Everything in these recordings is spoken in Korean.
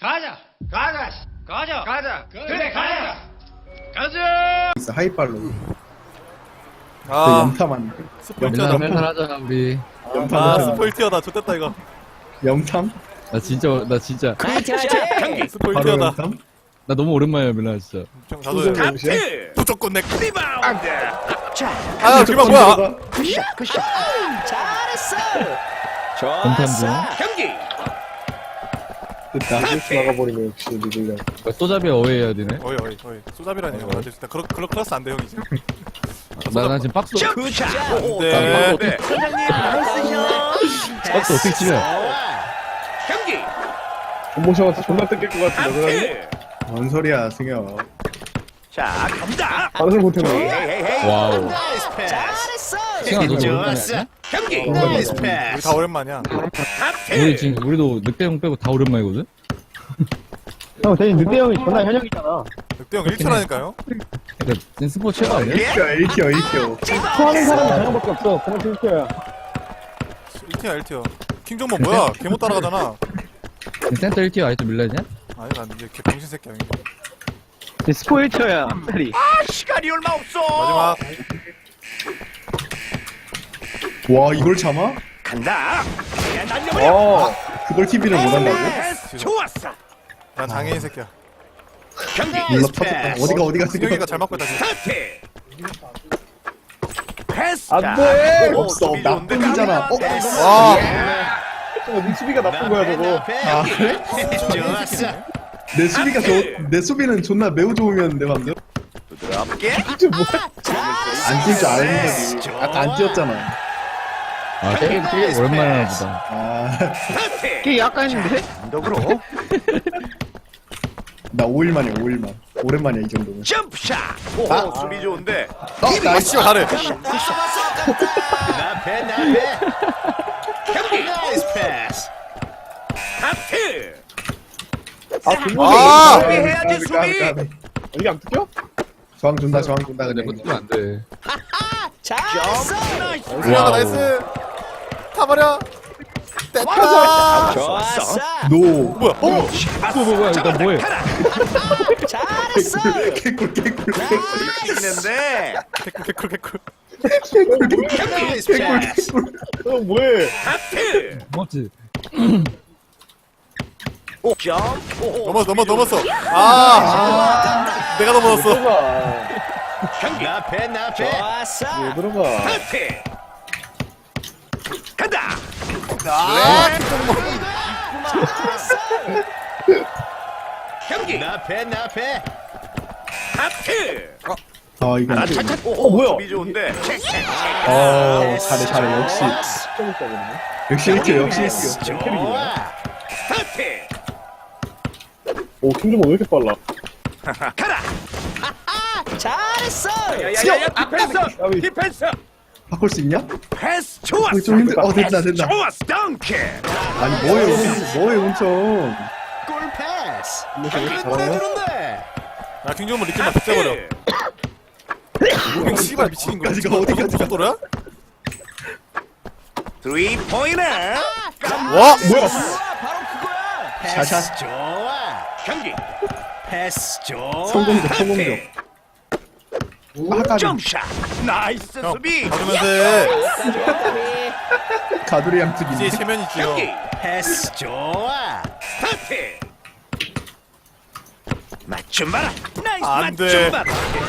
가자. 가자. 가자. 가자. 그래, 가자. 가자. 있어 하이빨로 그아 염탐한 스포일 맨날 티어다 맨날 하자 우리 아 염탐 스포일 티어다 좋됐다 이거 염탐 나 진짜 나 진짜 스포일 바로 티어다 염탐 나 너무 오랜만이야 맨날 진짜 형 자도 하트. 무조건 내 리바운드. 아 기만 뭐야 굿샷 굿샷. 잘했어. 중 경기. 됐다 막아버리네 역시 리들려 소잡이 어웨이해야 되네. 어이 어이 어이. 소잡이라니. 형 진짜 그런 그런 클래스 안 돼 형 이제 나, 나 지금 박스 굿샷. 네. 네. 박스 어떻게 치냐? 경기. 본모셔가서 존나 뜯길 것 같은데 하트. 뭔 소리야 승혁 자 갑니다. 반응을 못했네 헤이 헤이. 와우 잘했어. 승아 너도 오랜만이 아니야? 경기. 나이스 우리 다 오랜만이야. 우리 지금 우리도 늑대 형 빼고 다 오랜만이거든? 형, 대신 늑대 형이 존나 현역이잖아. 늑대 형 1티라니까요 그니까 러 스포 최고 아니야? 1티어 1티어 1티어 토하는 사람이 현역밖에 없어. 그만 실패야. 1티야 1티어 킹종모 뭐야 걔 못 따라가잖아 센터 1티어 아직도 밀라냐? 아니 난 이제 걔 병신 새끼야 이거 스포 1티어야. 앞다리. 아 시간이 얼마 없어. 마지막 와 이걸 참아? 간다. 그냥 날려버려. 어. 그걸 TV를 못 한다고? 패스 좋았어. 난 장애인 새끼야 경기. 터졌다 어디가 어디가 승혁이가 승혁 잘 맞고 있다 지금 스타트. 패스. 안 돼! 없어 나뿐이잖아 어? 와 저거 네 수비가 나쁜 거야, 저거. 아 그래? 좋았어. 내 수비가 좋내 수비는 존나 매우 좋으면데 방금 부드럽게. 안뛸줄 아는 거지 아까 안 뛰었잖아 아 되게 오랜만에 하나 보다 스타트. 꽤 약간 했는데? 단독으로 5일 만이야 5일 만 오랜만이야 이 정도면 점프샷. 오, 수비 좋은데. 어 나이스 잘해 나패 나패. 나이스 패스. 하트. 아, 아! 수비해야지 수비. 이게 안 뜯겨? 저항 준다 저항 준다 근데 그냥 뜨면 안돼 나이스. 승혁아 와우. 나이스 타버려 됐다 아, 좋았어. 노 뭐야 어? 뭐 뭐야 일단 뭐해 잘했어. 개꿀 개꿀 있는데. 개꿀 개꿀 나이스 패스. 형, 뭐해? 하트. 고맙지 오. 넘어 넘어 넘었어 아 내가 넘어졌어 들어가. 경기. 나패 나패. 좋았어. 왜 들어가? 하트. 간다. 아 경기. 나패 나패. 하트. 아 이거 아, 차차. 오, 뭐야? 수비 좋은데. 어 잘해 잘해 역시 역시 1티어 역시 1티어 좋아. 오, 킹좀 왜 이렇게 빨라? 가라. 잘했어. 야야야 디펜스. 디펜스. 바꿀 수 있냐? 패스 좋았어. 어, 좀 힘들- 어, 됐다, 됐다. 좋았어. 덩크. 아니 뭐해 뭐해 엄청 골 패스. 잘하네. 보내주는데. 나 킹종모 리키만 빗대버려 형 씨발 미친 거 어디까지가, 어디까지가. 무슨 또래야? 스리 포인트. 와 뭐야 패스 샷샷. 좋아. 경기. 패스 좋아. 성공적, 성공적. 아까 점샷. 나이스 형 수비. 받으면서 해 가두리 이제 양측이네 체면 있지 경기. 형 패스 좋아. 스타트. 맞춤 봐라. 나이스 안 돼. 맞춤 봐라.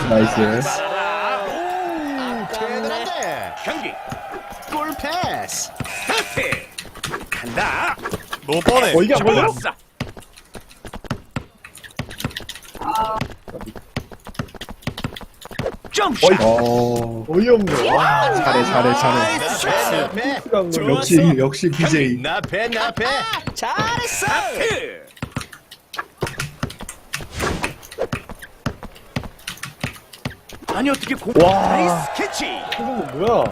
나이스 오, 대단한데. 경기. 골 패스. 스타트. 간다. 너무 뻔해 어, 이게 안 걸려? 좋았어. 점샷. 어 어이없네. 잘해 잘해 잘해 나패. 역시 역시 BJ 나패 나패. 잘했어. 아니 어떻게 공 와. 나이스 캐치. 킹좀 뭐야?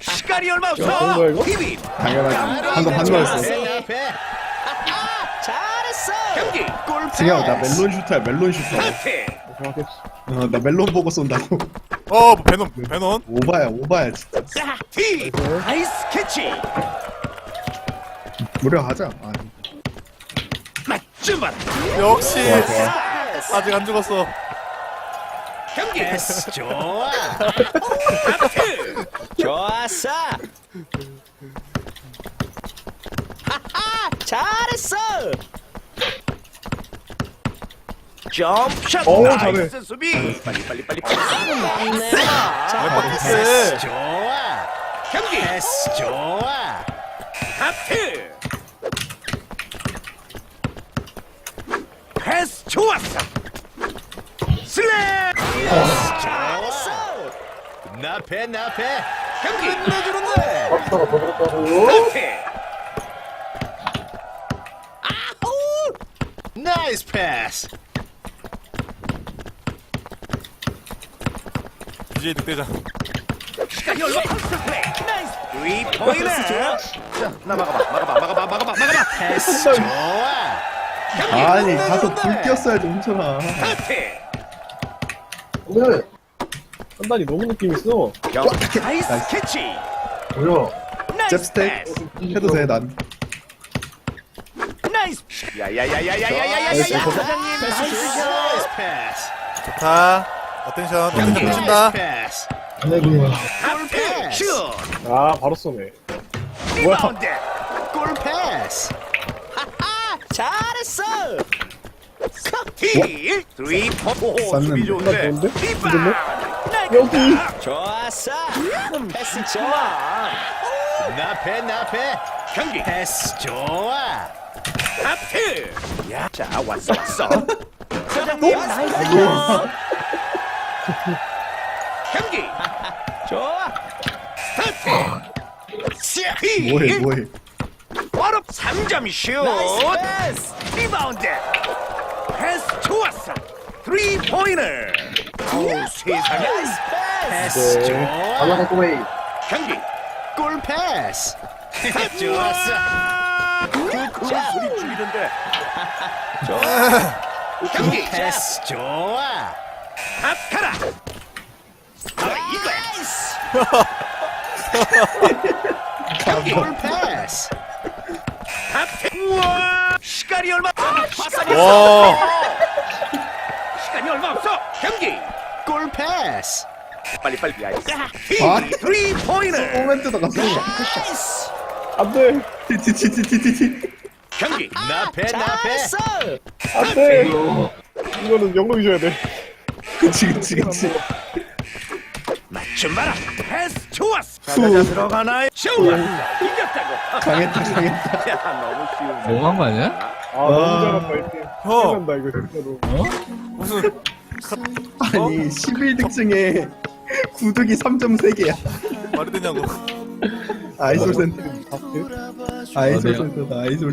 시간이 얼마 좋은 없어. 이거? 비비. 당연하지 방금 반말했어 잘했어. 경기. 골 승혁 나 멜론 슈터야 멜론 슈터 하트. 어, 나 멜론 보고 쏜다고 어 베논 베논 오바야 오바야 진짜 자, 티. 나이스 캐치. 무려하자. 아, 맞춤. 역시 좋아, 좋아. 아직 안 죽었어. 경기. 패스 좋아. 좋았어. 하하, 잘했어. 점샷. 오, 나이스 잘해. 수비. 빨리 빨리 빨리 빨리. 패스. 좋아. 경기. 패스 좋아. 하트. 패스 좋았어. 슬램. 잘했어. 나패 나패. 경기 끝내주는데. 하트. 아우. 나이스 패스. 포인트. 자, 나 막아봐, 막아봐, 막아봐, 막아봐, 막아봐. 패스 좋아. 아니 가서. 불 뛰었어야지 훔쳐라. 오늘 판단이 너무 느낌 있어. 경 나이스 캐치. 뭐야? 나이스 잽스택 패스. 해도 돼 난. 나이스. 야야야야야야야야야야. 사장님 나이스 패스. 좋다. 어텐션. 어텐션 붙인다. 네, 슛. 아 바로 쏘네. 리바운드. 골 패스. 하하 잘했어. 포. 쐈는데. 수비 좋은데. 리바운드. 여기. 좋았어. 패스 좋아. 나패 나패. 경기 패스 좋아. 하트. 야, 자 왔어 왔어. 사장님 나이스. 경기. 좋아. 스타트. 뭐해 뭐해. 바로 3점 슛. 리바운드. 패스 좋았어. 3 포인터. 오 세상에. 패스 좋아. 경기. 골 패스. 좋았어. 그 소리 죽이던데. 좋아. 경기. 패스 좋아. 아파라. 아 이거야. 골 패스. 우와. 시간이 얼마? 아, 파산이 와. 시간이 얼마 없어. 경기. 골 패스. 빨리 빨리. 야. 아. 3 포인터. 모멘트다 갔어. 나이스. 안돼. 티티티티티티. 경기. 나패 나패. 안 돼. 이거는 영롱이 줘야 돼. 그치 그치 그치. 맞춤 봐라. 패스 좋았어. 후. 자자 들어가나요? 좋아. 이겼다고. 강했다 강했다. 야 너무 쉬운데. 너무한 거 아니야? 아 너무 잘한다 이렇게. 형. 잘한다 이거 진짜로. 무슨 아니 11득 중에 구득이 3.3개야. 말이 되냐고. 아이솔 센터. 아이솔 어디야? 센터다 아이솔 센터.